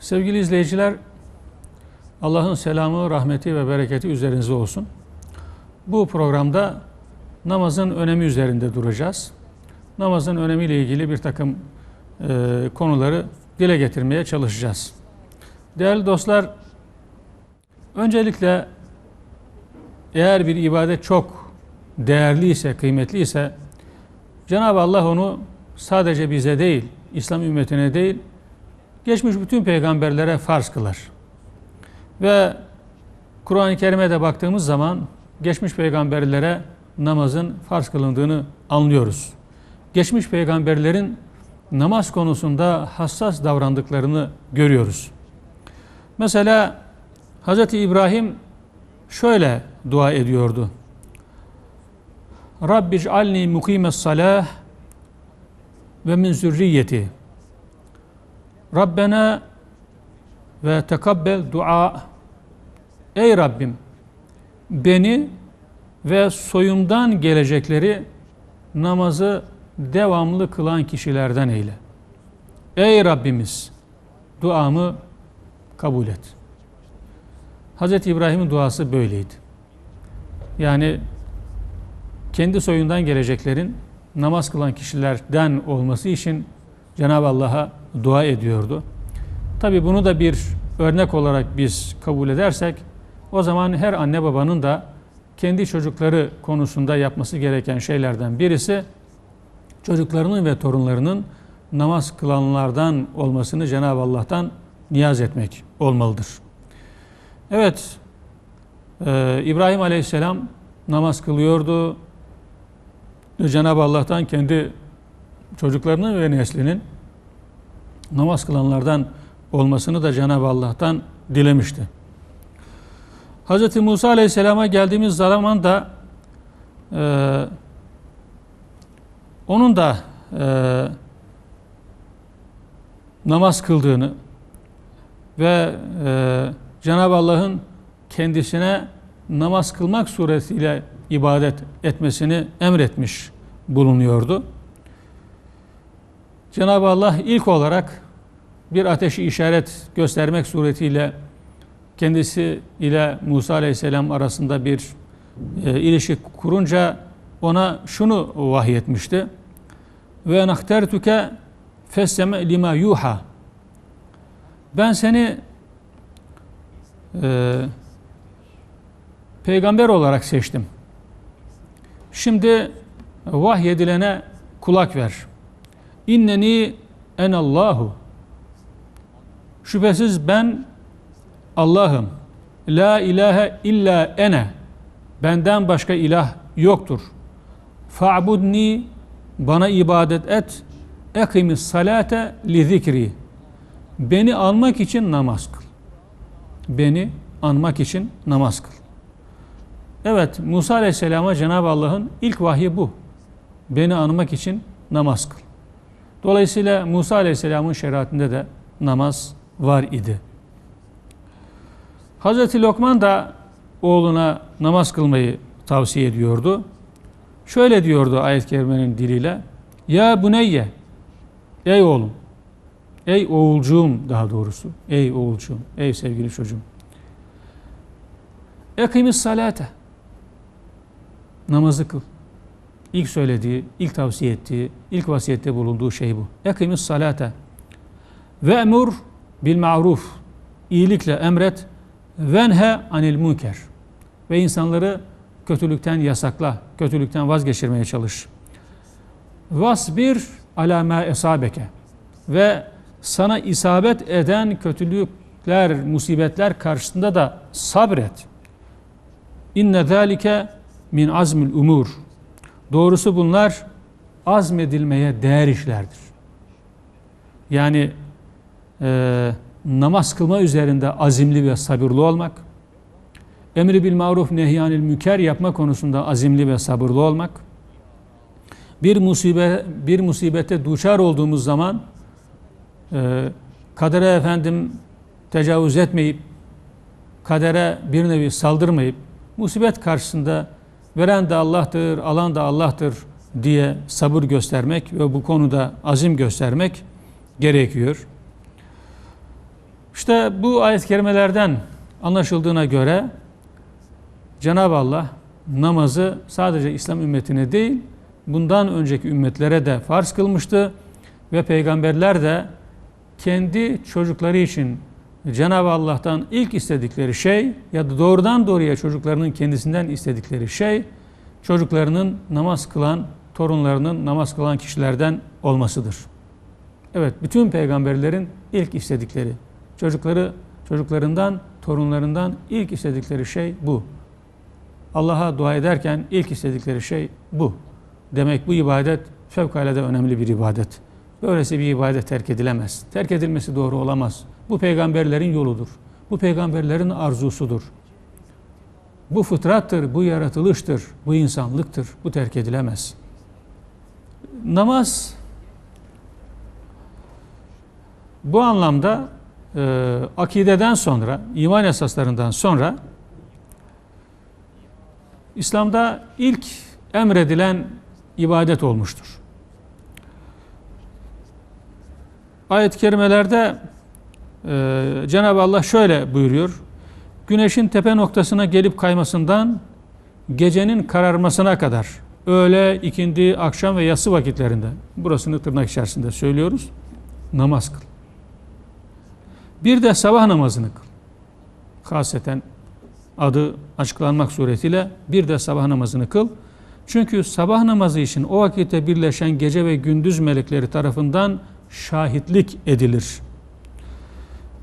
Sevgili izleyiciler, Allah'ın selamı, rahmeti ve bereketi üzerinize olsun. Bu programda namazın önemi üzerinde duracağız. Namazın önemiyle ilgili bir takım e, konuları dile getirmeye çalışacağız. Değerli dostlar, öncelikle eğer bir ibadet çok değerliyse, kıymetliyse Cenab-ı Allah onu sadece bize değil, İslam ümmetine değil, geçmiş bütün peygamberlere farz kılar. Ve Kur'an-ı Kerim'e de baktığımız zaman geçmiş peygamberlere namazın farz kılındığını anlıyoruz. Geçmiş peygamberlerin namaz konusunda hassas davrandıklarını görüyoruz. Mesela Hz. İbrahim şöyle dua ediyordu. Rabbi alni mukimes salah ve min zürriyeti. Rabbena ve tekabbel dua. Ey Rabbim beni ve soyumdan gelecekleri namazı devamlı kılan kişilerden eyle. Ey Rabbimiz duamı kabul et. Hz. İbrahim'in duası böyleydi. Yani kendi soyundan geleceklerin namaz kılan kişilerden olması için Cenab-ı Allah'a dua ediyordu. Tabi bunu da bir örnek olarak biz kabul edersek o zaman her anne babanın da kendi çocukları konusunda yapması gereken şeylerden birisi çocuklarının ve torunlarının namaz kılanlardan olmasını Cenab-ı Allah'tan niyaz etmek olmalıdır. Evet, e, İbrahim Aleyhisselam namaz kılıyordu. Cenab-ı Allah'tan kendi çocuklarının ve neslinin namaz kılanlardan olmasını da Cenab-ı Allah'tan dilemişti. Hz. Musa Aleyhisselam'a geldiğimiz zaman da e, onun da e, namaz kıldığını ve e, Cenab-ı Allah'ın kendisine namaz kılmak suretiyle ibadet etmesini emretmiş bulunuyordu. Cenab-ı Allah ilk olarak bir ateşi işaret göstermek suretiyle kendisi ile Musa Aleyhisselam arasında bir e, ilişki kurunca ona şunu vahyetmişti. Ve naktertuke fesseme lima yuha. Ben seni e, peygamber olarak seçtim. Şimdi vahyedilene kulak ver. İnneni en Allahu. Şüphesiz ben Allah'ım. La ilahe illa ene. Benden başka ilah yoktur. Fa'budni bana ibadet et. Ekimis salate li zikri. Beni anmak için namaz kıl. Beni anmak için namaz kıl. Evet Musa Aleyhisselam'a Cenab-ı Allah'ın ilk vahyi bu. Beni anmak için namaz kıl. Dolayısıyla Musa Aleyhisselam'ın şeriatinde de namaz var idi. Hazreti Lokman da oğluna namaz kılmayı tavsiye ediyordu. Şöyle diyordu ayet-i kerimenin diliyle. Ya buneyye, ey oğlum, ey oğulcuğum daha doğrusu, ey oğulcuğum, ey sevgili çocuğum. Ekimiz salate. Namazı kıl. İlk söylediği, ilk tavsiye ettiği, ilk vasiyette bulunduğu şey bu. Ekimiz salate. Ve emur bil ma'ruf. İyilikle emret. Venhe anil münker. Ve insanları kötülükten yasakla, kötülükten vazgeçirmeye çalış. Vasbir ala ma esabeke. Ve sana isabet eden kötülükler, musibetler karşısında da sabret. İnne zalike min azmil umur. Doğrusu bunlar azmedilmeye değer işlerdir. Yani e, namaz kılma üzerinde azimli ve sabırlı olmak, emri bil maruf nehyanil müker yapma konusunda azimli ve sabırlı olmak, bir musibet bir musibete duçar olduğumuz zaman e, kadere efendim tecavüz etmeyip kadere bir nevi saldırmayıp musibet karşısında veren de Allah'tır, alan da Allah'tır diye sabır göstermek ve bu konuda azim göstermek gerekiyor. İşte bu ayet-i kerimelerden anlaşıldığına göre Cenab-ı Allah namazı sadece İslam ümmetine değil, bundan önceki ümmetlere de farz kılmıştı ve peygamberler de kendi çocukları için Cenab-ı Allah'tan ilk istedikleri şey ya da doğrudan doğruya çocuklarının kendisinden istedikleri şey çocuklarının namaz kılan, torunlarının namaz kılan kişilerden olmasıdır. Evet, bütün peygamberlerin ilk istedikleri, çocukları çocuklarından, torunlarından ilk istedikleri şey bu. Allah'a dua ederken ilk istedikleri şey bu. Demek bu ibadet fevkalade önemli bir ibadet. Böylesi bir ibadet terk edilemez. Terk edilmesi doğru olamaz. Bu peygamberlerin yoludur. Bu peygamberlerin arzusudur. Bu fıtrattır, bu yaratılıştır, bu insanlıktır. Bu terk edilemez. Namaz bu anlamda e, akideden sonra, iman esaslarından sonra İslam'da ilk emredilen ibadet olmuştur. Ayet-i kerimelerde e, Cenab-ı Allah şöyle buyuruyor. Güneşin tepe noktasına gelip kaymasından gecenin kararmasına kadar öğle, ikindi, akşam ve yatsı vakitlerinde burasını tırnak içerisinde söylüyoruz. Namaz kıl. Bir de sabah namazını kıl. Haseten adı açıklanmak suretiyle bir de sabah namazını kıl. Çünkü sabah namazı için o vakitte birleşen gece ve gündüz melekleri tarafından şahitlik edilir.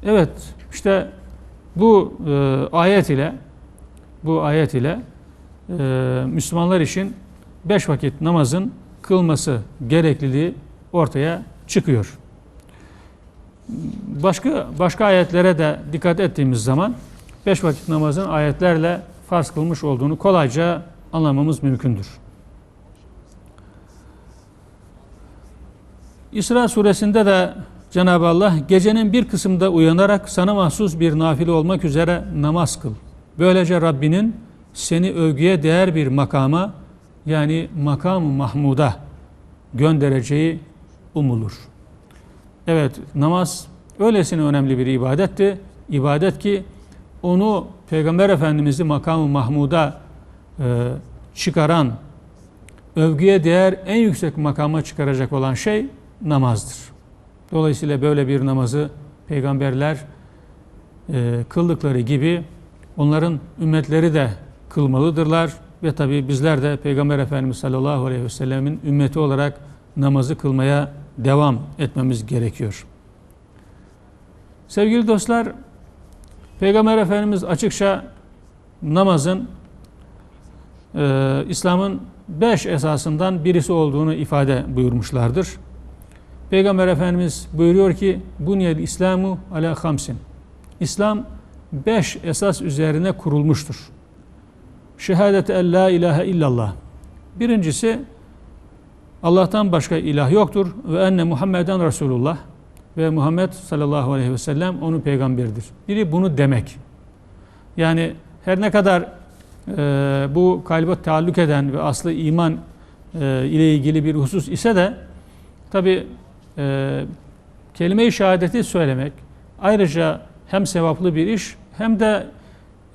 Evet, işte bu e, ayet ile bu ayet ile e, Müslümanlar için beş vakit namazın kılması gerekliliği ortaya çıkıyor. Başka başka ayetlere de dikkat ettiğimiz zaman beş vakit namazın ayetlerle farz kılmış olduğunu kolayca anlamamız mümkündür. İsra suresinde de Cenab-ı Allah gecenin bir kısımda uyanarak sana mahsus bir nafile olmak üzere namaz kıl. Böylece Rabbinin seni övgüye değer bir makama yani makam-ı mahmuda göndereceği umulur. Evet namaz öylesine önemli bir ibadetti. İbadet ki onu Peygamber Efendimiz'i makam-ı mahmuda e, çıkaran, övgüye değer en yüksek makama çıkaracak olan şey namazdır. Dolayısıyla böyle bir namazı peygamberler e, kıldıkları gibi onların ümmetleri de kılmalıdırlar ve tabi bizler de Peygamber Efendimiz sallallahu aleyhi ve sellemin ümmeti olarak namazı kılmaya devam etmemiz gerekiyor. Sevgili dostlar, Peygamber Efendimiz açıkça namazın e, İslam'ın beş esasından birisi olduğunu ifade buyurmuşlardır. Peygamber Efendimiz buyuruyor ki Bunyel İslamu ala hamsin. İslam beş esas üzerine kurulmuştur. Şehadet en la ilahe illallah. Birincisi Allah'tan başka ilah yoktur ve enne Muhammeden Resulullah ve Muhammed sallallahu aleyhi ve sellem onun peygamberidir. Biri bunu demek. Yani her ne kadar e, bu kalbe taalluk eden ve aslı iman e, ile ilgili bir husus ise de tabi e, kelime-i şehadeti söylemek ayrıca hem sevaplı bir iş hem de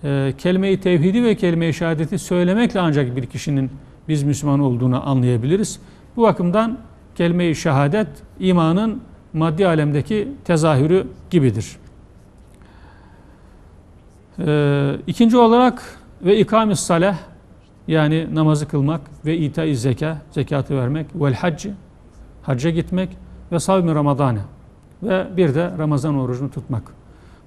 e, kelime-i tevhidi ve kelime-i şehadeti söylemekle ancak bir kişinin biz Müslüman olduğunu anlayabiliriz. Bu bakımdan kelime-i şehadet imanın maddi alemdeki tezahürü gibidir. Ee, ikinci olarak ve ikamis salah yani namazı kılmak ve ita zeka, zekatı vermek vel hacc, hacca gitmek ve savmi ramadane ve bir de Ramazan orucunu tutmak.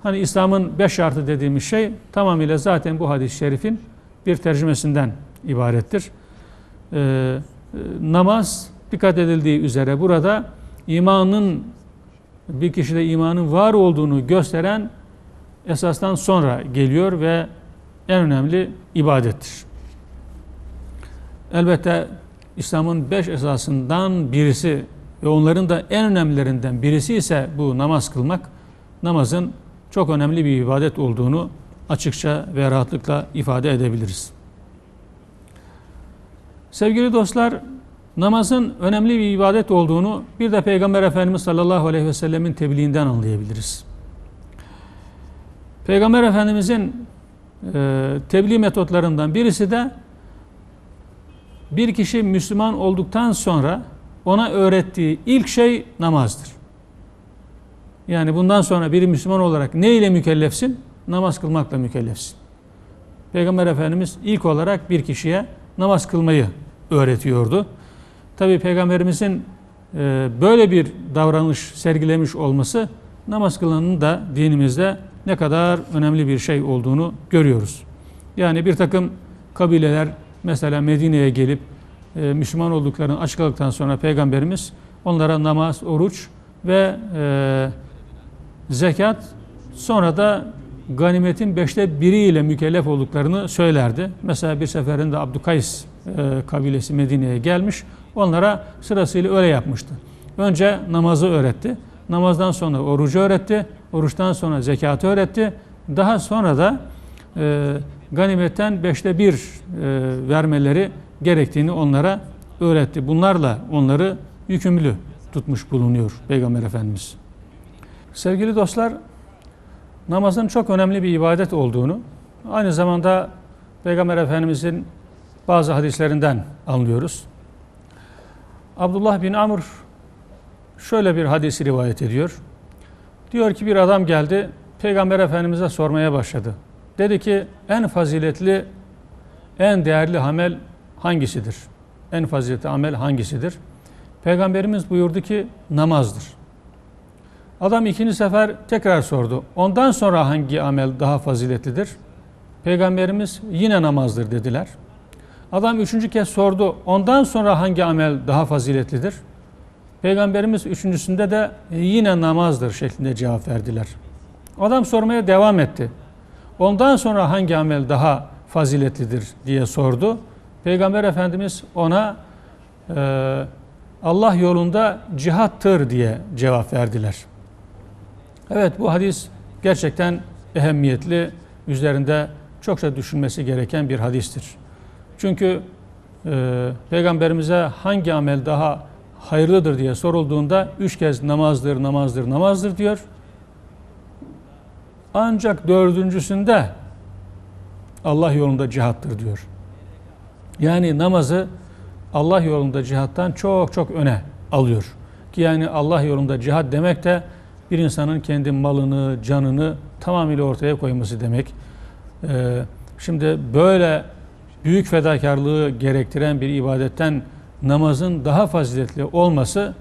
Hani İslam'ın beş şartı dediğimiz şey tamamıyla zaten bu hadis-i şerifin bir tercümesinden ibarettir. Ee, namaz dikkat edildiği üzere burada imanın bir kişide imanın var olduğunu gösteren esasdan sonra geliyor ve en önemli ibadettir. Elbette İslam'ın beş esasından birisi ve onların da en önemlilerinden birisi ise bu namaz kılmak. Namazın çok önemli bir ibadet olduğunu açıkça ve rahatlıkla ifade edebiliriz. Sevgili dostlar, namazın önemli bir ibadet olduğunu bir de Peygamber Efendimiz sallallahu aleyhi ve sellemin tebliğinden anlayabiliriz. Peygamber Efendimizin e, tebliğ metotlarından birisi de bir kişi Müslüman olduktan sonra ona öğrettiği ilk şey namazdır. Yani bundan sonra biri Müslüman olarak ne ile mükellefsin? Namaz kılmakla mükellefsin. Peygamber Efendimiz ilk olarak bir kişiye namaz kılmayı öğretiyordu. Tabi Peygamberimizin e, böyle bir davranış sergilemiş olması namaz kılanın da dinimizde ne kadar önemli bir şey olduğunu görüyoruz. Yani bir takım kabileler mesela Medine'ye gelip e, Müslüman olduklarını açıkladıktan sonra Peygamberimiz onlara namaz, oruç ve e, zekat sonra da ganimetin beşte biriyle mükellef olduklarını söylerdi. Mesela bir seferinde Abdükays e, kabilesi Medine'ye gelmiş. Onlara sırasıyla öyle yapmıştı. Önce namazı öğretti. Namazdan sonra orucu öğretti. Oruçtan sonra zekatı öğretti. Daha sonra da e, ganimetten beşte bir e, vermeleri gerektiğini onlara öğretti. Bunlarla onları yükümlü tutmuş bulunuyor Peygamber Efendimiz. Sevgili dostlar, namazın çok önemli bir ibadet olduğunu, aynı zamanda Peygamber Efendimizin bazı hadislerinden anlıyoruz. Abdullah bin Amr şöyle bir hadisi rivayet ediyor. Diyor ki bir adam geldi, Peygamber Efendimiz'e sormaya başladı. Dedi ki en faziletli, en değerli amel hangisidir? En faziletli amel hangisidir? Peygamberimiz buyurdu ki namazdır. Adam ikinci sefer tekrar sordu. Ondan sonra hangi amel daha faziletlidir? Peygamberimiz yine namazdır dediler. Adam üçüncü kez sordu. Ondan sonra hangi amel daha faziletlidir? Peygamberimiz üçüncüsünde de yine namazdır şeklinde cevap verdiler. Adam sormaya devam etti. Ondan sonra hangi amel daha faziletlidir diye sordu. Peygamber Efendimiz ona e, Allah yolunda cihattır diye cevap verdiler. Evet bu hadis gerçekten ehemmiyetli, üzerinde çokça düşünmesi gereken bir hadistir. Çünkü e, Peygamberimize hangi amel daha hayırlıdır diye sorulduğunda üç kez namazdır, namazdır, namazdır diyor. Ancak dördüncüsünde Allah yolunda cihattır diyor. Yani namazı Allah yolunda cihattan çok çok öne alıyor. Ki yani Allah yolunda cihat demek de bir insanın kendi malını, canını tamamıyla ortaya koyması demek. Ee, şimdi böyle büyük fedakarlığı gerektiren bir ibadetten namazın daha faziletli olması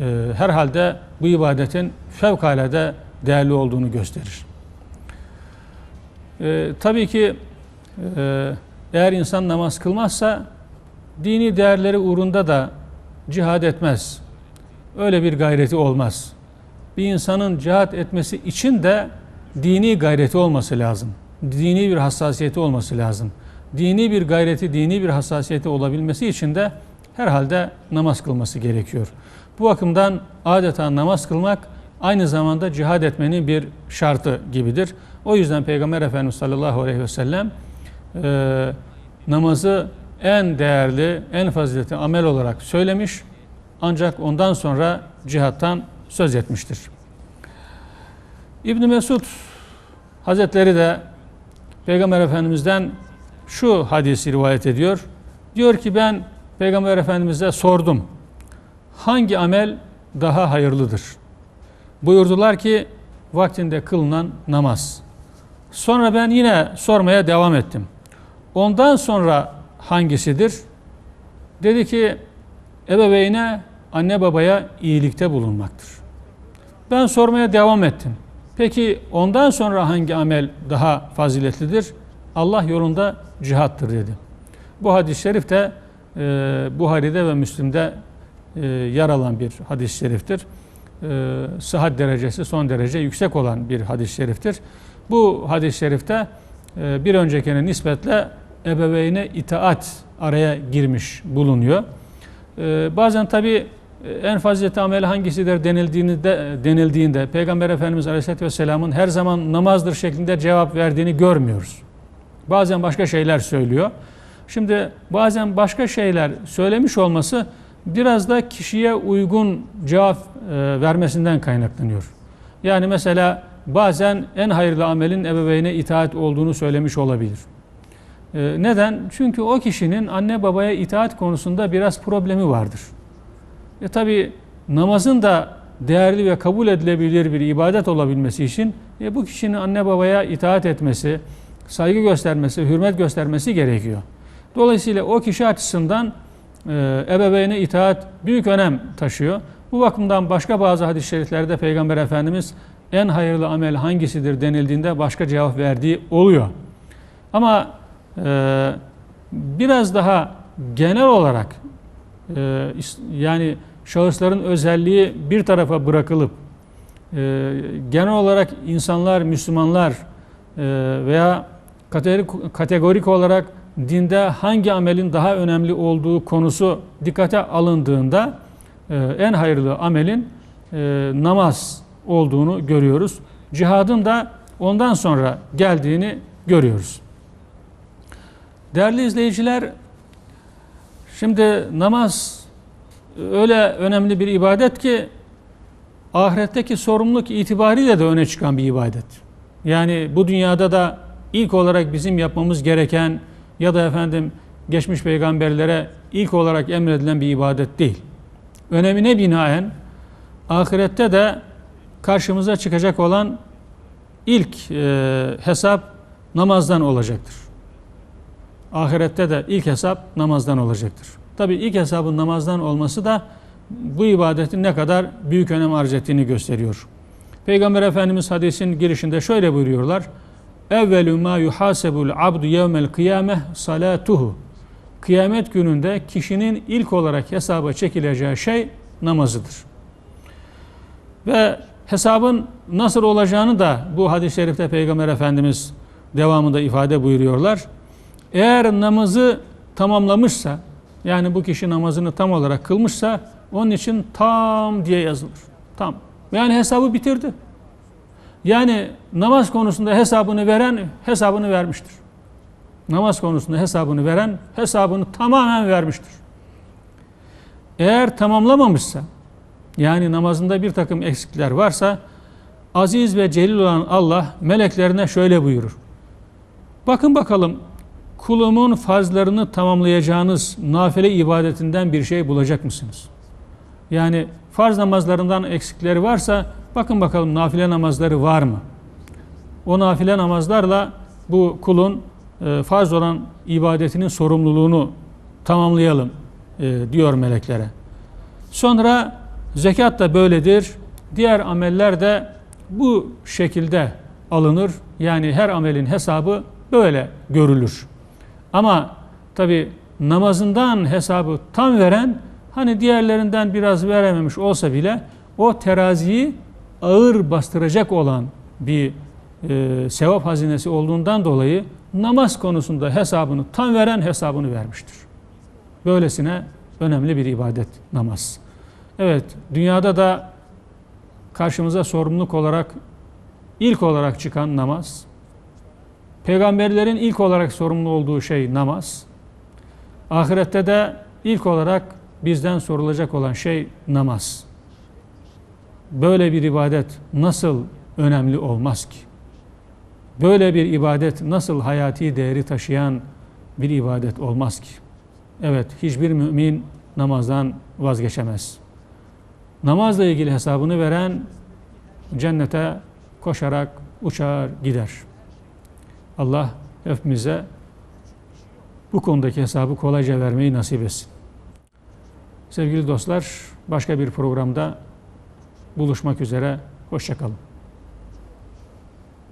e, herhalde bu ibadetin fevkalade değerli olduğunu gösterir. E, tabii ki e, eğer insan namaz kılmazsa dini değerleri uğrunda da cihad etmez. Öyle bir gayreti olmaz. Bir insanın cihad etmesi için de dini gayreti olması lazım. Dini bir hassasiyeti olması lazım. Dini bir gayreti, dini bir hassasiyeti olabilmesi için de herhalde namaz kılması gerekiyor. Bu bakımdan adeta namaz kılmak aynı zamanda cihad etmenin bir şartı gibidir. O yüzden Peygamber Efendimiz sallallahu aleyhi ve sellem e, namazı en değerli, en faziletli amel olarak söylemiş. Ancak ondan sonra cihattan söz etmiştir. İbn Mesud Hazretleri de Peygamber Efendimiz'den şu hadisi rivayet ediyor. Diyor ki ben Peygamber Efendimiz'e sordum. Hangi amel daha hayırlıdır? Buyurdular ki vaktinde kılınan namaz. Sonra ben yine sormaya devam ettim. Ondan sonra hangisidir? Dedi ki ebeveyne anne babaya iyilikte bulunmaktır. Ben sormaya devam ettim. Peki ondan sonra hangi amel daha faziletlidir? Allah yolunda cihattır dedi. Bu hadis-i şerif de e, Buhari'de ve Müslim'de e, yer alan bir hadis-i şeriftir. E, sıhhat derecesi son derece yüksek olan bir hadis-i şeriftir. Bu hadis-i şerifte bir öncekine nispetle ebeveyne itaat araya girmiş bulunuyor. E, bazen tabi en faziletli amel hangisidir denildiğinde, denildiğinde Peygamber Efendimiz Aleyhisselatü Vesselam'ın her zaman namazdır şeklinde cevap verdiğini görmüyoruz. Bazen başka şeyler söylüyor. Şimdi bazen başka şeyler söylemiş olması biraz da kişiye uygun cevap e, vermesinden kaynaklanıyor. Yani mesela bazen en hayırlı amelin ebeveyne itaat olduğunu söylemiş olabilir. Ee, neden? Çünkü o kişinin anne babaya itaat konusunda biraz problemi vardır. E tabi namazın da değerli ve kabul edilebilir bir ibadet olabilmesi için e, bu kişinin anne babaya itaat etmesi, saygı göstermesi, hürmet göstermesi gerekiyor. Dolayısıyla o kişi açısından e, ebeveyne itaat büyük önem taşıyor. Bu bakımdan başka bazı hadis-i şeriflerde Peygamber Efendimiz en hayırlı amel hangisidir denildiğinde başka cevap verdiği oluyor. Ama e, biraz daha genel olarak e, yani şahısların özelliği bir tarafa bırakılıp e, genel olarak insanlar, Müslümanlar e, veya kategorik, kategorik olarak dinde hangi amelin daha önemli olduğu konusu dikkate alındığında e, en hayırlı amelin e, namaz olduğunu görüyoruz. Cihadın da ondan sonra geldiğini görüyoruz. Değerli izleyiciler, şimdi namaz öyle önemli bir ibadet ki ahiretteki sorumluluk itibariyle de öne çıkan bir ibadet. Yani bu dünyada da ilk olarak bizim yapmamız gereken ya da efendim geçmiş peygamberlere ilk olarak emredilen bir ibadet değil. Önemine binaen ahirette de karşımıza çıkacak olan ilk e, hesap namazdan olacaktır. Ahirette de ilk hesap namazdan olacaktır. Tabi ilk hesabın namazdan olması da bu ibadetin ne kadar büyük önem arz ettiğini gösteriyor. Peygamber Efendimiz hadisin girişinde şöyle buyuruyorlar. Evvelü ma yuhasebul abdu yevmel kıyameh salatuhu. Kıyamet gününde kişinin ilk olarak hesaba çekileceği şey namazıdır. Ve hesabın nasıl olacağını da bu hadis-i şerifte Peygamber Efendimiz devamında ifade buyuruyorlar. Eğer namazı tamamlamışsa, yani bu kişi namazını tam olarak kılmışsa, onun için tam diye yazılır. Tam. Yani hesabı bitirdi. Yani namaz konusunda hesabını veren hesabını vermiştir. Namaz konusunda hesabını veren hesabını tamamen vermiştir. Eğer tamamlamamışsa, yani namazında bir takım eksikler varsa, aziz ve celil olan Allah meleklerine şöyle buyurur. Bakın bakalım kulumun farzlarını tamamlayacağınız nafile ibadetinden bir şey bulacak mısınız? Yani farz namazlarından eksikleri varsa bakın bakalım nafile namazları var mı? O nafile namazlarla bu kulun e, farz olan ibadetinin sorumluluğunu tamamlayalım e, diyor meleklere. Sonra zekat da böyledir. Diğer ameller de bu şekilde alınır. Yani her amelin hesabı böyle görülür. Ama tabi namazından hesabı tam veren hani diğerlerinden biraz verememiş olsa bile o teraziyi ağır bastıracak olan bir e, sevap hazinesi olduğundan dolayı namaz konusunda hesabını tam veren hesabını vermiştir. Böylesine önemli bir ibadet namaz. Evet, dünyada da karşımıza sorumluluk olarak ilk olarak çıkan namaz. Peygamberlerin ilk olarak sorumlu olduğu şey namaz. Ahirette de ilk olarak bizden sorulacak olan şey namaz. Böyle bir ibadet nasıl önemli olmaz ki? Böyle bir ibadet nasıl hayati değeri taşıyan bir ibadet olmaz ki? Evet, hiçbir mümin namazdan vazgeçemez. Namazla ilgili hesabını veren cennete koşarak uçar gider. Allah hepimize bu konudaki hesabı kolayca vermeyi nasip etsin. Sevgili dostlar, başka bir programda buluşmak üzere. Hoşçakalın.